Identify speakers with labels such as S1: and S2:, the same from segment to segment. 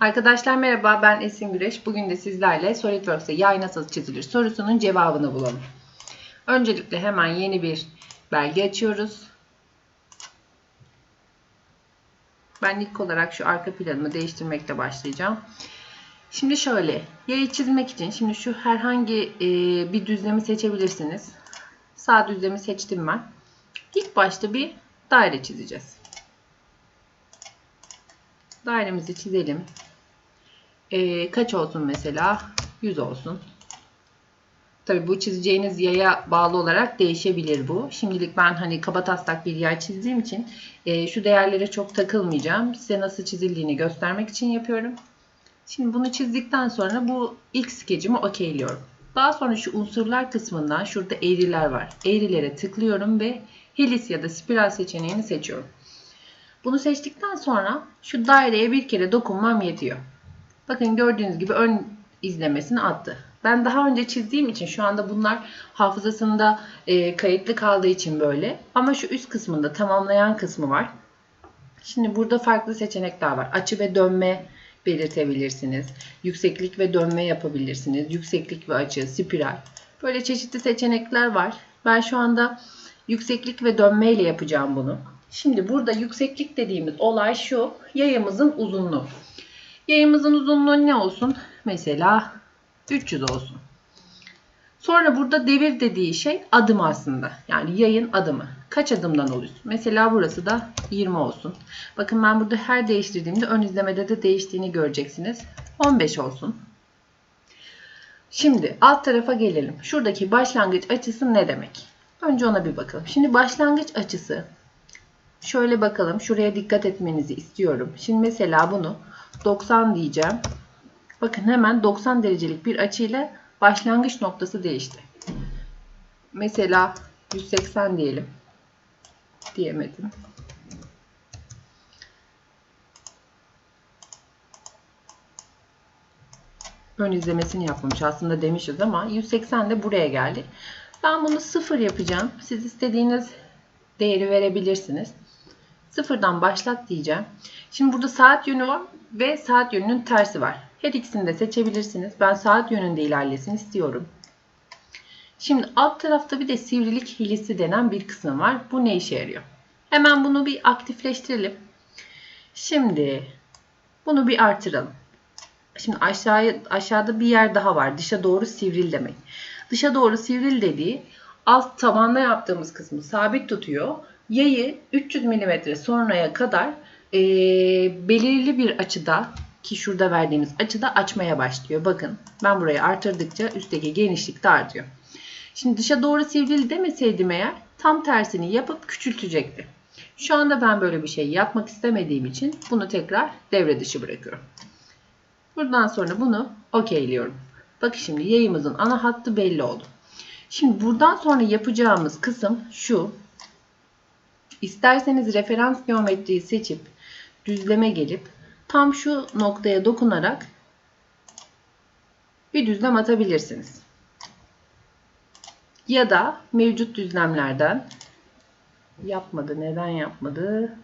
S1: Arkadaşlar merhaba ben Esin Güreş. Bugün de sizlerle SolidWorks'te yay nasıl çizilir sorusunun cevabını bulalım. Öncelikle hemen yeni bir belge açıyoruz. Ben ilk olarak şu arka planımı değiştirmekle başlayacağım. Şimdi şöyle yayı çizmek için şimdi şu herhangi e, bir düzlemi seçebilirsiniz. Sağ düzlemi seçtim ben. İlk başta bir daire çizeceğiz. Dairemizi çizelim. Ee, kaç olsun mesela? 100 olsun. Tabii bu çizeceğiniz yaya bağlı olarak değişebilir bu. Şimdilik ben hani kaba taslak bir yay çizdiğim için e, şu değerlere çok takılmayacağım. Size nasıl çizildiğini göstermek için yapıyorum. Şimdi bunu çizdikten sonra bu ilk skecimi okeyliyorum. Daha sonra şu unsurlar kısmından şurada eğriler var. Eğrilere tıklıyorum ve helis ya da spiral seçeneğini seçiyorum. Bunu seçtikten sonra şu daireye bir kere dokunmam yetiyor. Bakın gördüğünüz gibi ön izlemesini attı. Ben daha önce çizdiğim için şu anda bunlar hafızasında e, kayıtlı kaldığı için böyle. Ama şu üst kısmında tamamlayan kısmı var. Şimdi burada farklı seçenekler var. Açı ve dönme belirtebilirsiniz. Yükseklik ve dönme yapabilirsiniz. Yükseklik ve açı, spiral. Böyle çeşitli seçenekler var. Ben şu anda yükseklik ve dönme ile yapacağım bunu. Şimdi burada yükseklik dediğimiz olay şu. Yayımızın uzunluğu. Yayımızın uzunluğu ne olsun? Mesela 300 olsun. Sonra burada devir dediği şey adım aslında. Yani yayın adımı. Kaç adımdan oluşsun? Mesela burası da 20 olsun. Bakın ben burada her değiştirdiğimde ön izlemede de değiştiğini göreceksiniz. 15 olsun. Şimdi alt tarafa gelelim. Şuradaki başlangıç açısı ne demek? Önce ona bir bakalım. Şimdi başlangıç açısı şöyle bakalım. Şuraya dikkat etmenizi istiyorum. Şimdi mesela bunu 90 diyeceğim. Bakın hemen 90 derecelik bir açıyla başlangıç noktası değişti. Mesela 180 diyelim. Diyemedim. Ön izlemesini yapmamış. Aslında demişiz ama 180 de buraya geldi. Ben bunu 0 yapacağım. Siz istediğiniz değeri verebilirsiniz. Sıfırdan başlat diyeceğim. Şimdi burada saat yönü var ve saat yönünün tersi var. Her ikisini de seçebilirsiniz. Ben saat yönünde ilerlesin istiyorum. Şimdi alt tarafta bir de sivrilik hilesi denen bir kısım var. Bu ne işe yarıyor? Hemen bunu bir aktifleştirelim. Şimdi bunu bir artıralım. Şimdi aşağıya, aşağıda bir yer daha var. Dışa doğru sivril demek. Dışa doğru sivril dediği alt tabanda yaptığımız kısmı sabit tutuyor. Yayı 300 mm sonraya kadar e, belirli bir açıda ki şurada verdiğimiz açıda açmaya başlıyor. Bakın ben burayı artırdıkça üstteki genişlik de artıyor. Şimdi dışa doğru sivril demeseydim eğer tam tersini yapıp küçültecekti. Şu anda ben böyle bir şey yapmak istemediğim için bunu tekrar devre dışı bırakıyorum. Buradan sonra bunu okeyliyorum. Bakın şimdi yayımızın ana hattı belli oldu. Şimdi buradan sonra yapacağımız kısım şu. İsterseniz referans geometriyi seçip düzleme gelip tam şu noktaya dokunarak bir düzlem atabilirsiniz. Ya da mevcut düzlemlerden yapmadı. Neden yapmadı?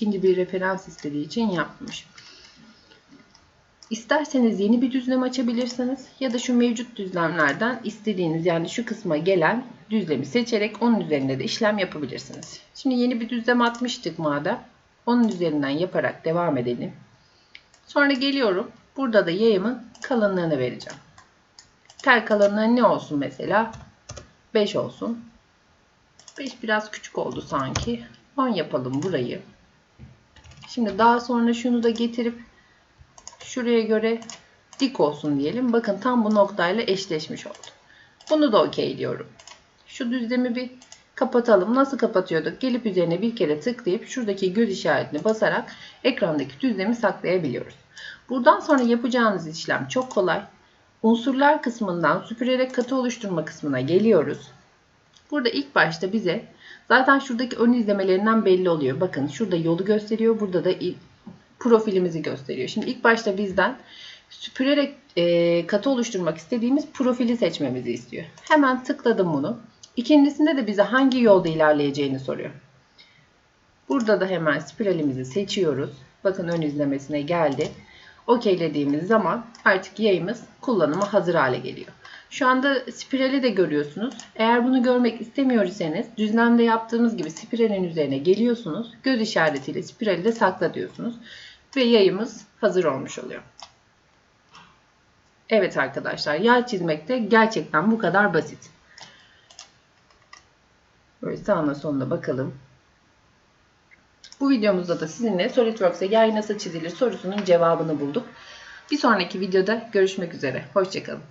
S1: İkinci bir referans istediği için yapmış. İsterseniz yeni bir düzlem açabilirsiniz ya da şu mevcut düzlemlerden istediğiniz yani şu kısma gelen düzlemi seçerek onun üzerinde de işlem yapabilirsiniz. Şimdi yeni bir düzlem atmıştık madem. Onun üzerinden yaparak devam edelim. Sonra geliyorum. Burada da yayımın kalınlığını vereceğim. Tel kalınlığı ne olsun mesela? 5 olsun. 5 biraz küçük oldu sanki. 10 yapalım burayı. Şimdi daha sonra şunu da getirip şuraya göre dik olsun diyelim. Bakın tam bu noktayla eşleşmiş oldu. Bunu da okeyliyorum. Şu düzlemi bir kapatalım. Nasıl kapatıyorduk? Gelip üzerine bir kere tıklayıp şuradaki göz işaretini basarak ekrandaki düzlemi saklayabiliyoruz. Buradan sonra yapacağınız işlem çok kolay. Unsurlar kısmından süpürerek katı oluşturma kısmına geliyoruz. Burada ilk başta bize zaten şuradaki ön izlemelerinden belli oluyor. Bakın şurada yolu gösteriyor. Burada da profilimizi gösteriyor. Şimdi ilk başta bizden süpürerek e, katı oluşturmak istediğimiz profili seçmemizi istiyor. Hemen tıkladım bunu. İkincisinde de bize hangi yolda ilerleyeceğini soruyor. Burada da hemen spiralimizi seçiyoruz. Bakın ön izlemesine geldi. Okeylediğimiz zaman artık yayımız kullanıma hazır hale geliyor. Şu anda spirali de görüyorsunuz. Eğer bunu görmek istemiyor iseniz düzlemde yaptığımız gibi spiralin üzerine geliyorsunuz. Göz işaretiyle spirali de sakla diyorsunuz. Ve yayımız hazır olmuş oluyor. Evet arkadaşlar yay çizmekte gerçekten bu kadar basit. Böyle sağına sonuna bakalım. Bu videomuzda da sizinle SolidWorks'e yay nasıl çizilir sorusunun cevabını bulduk. Bir sonraki videoda görüşmek üzere. Hoşçakalın.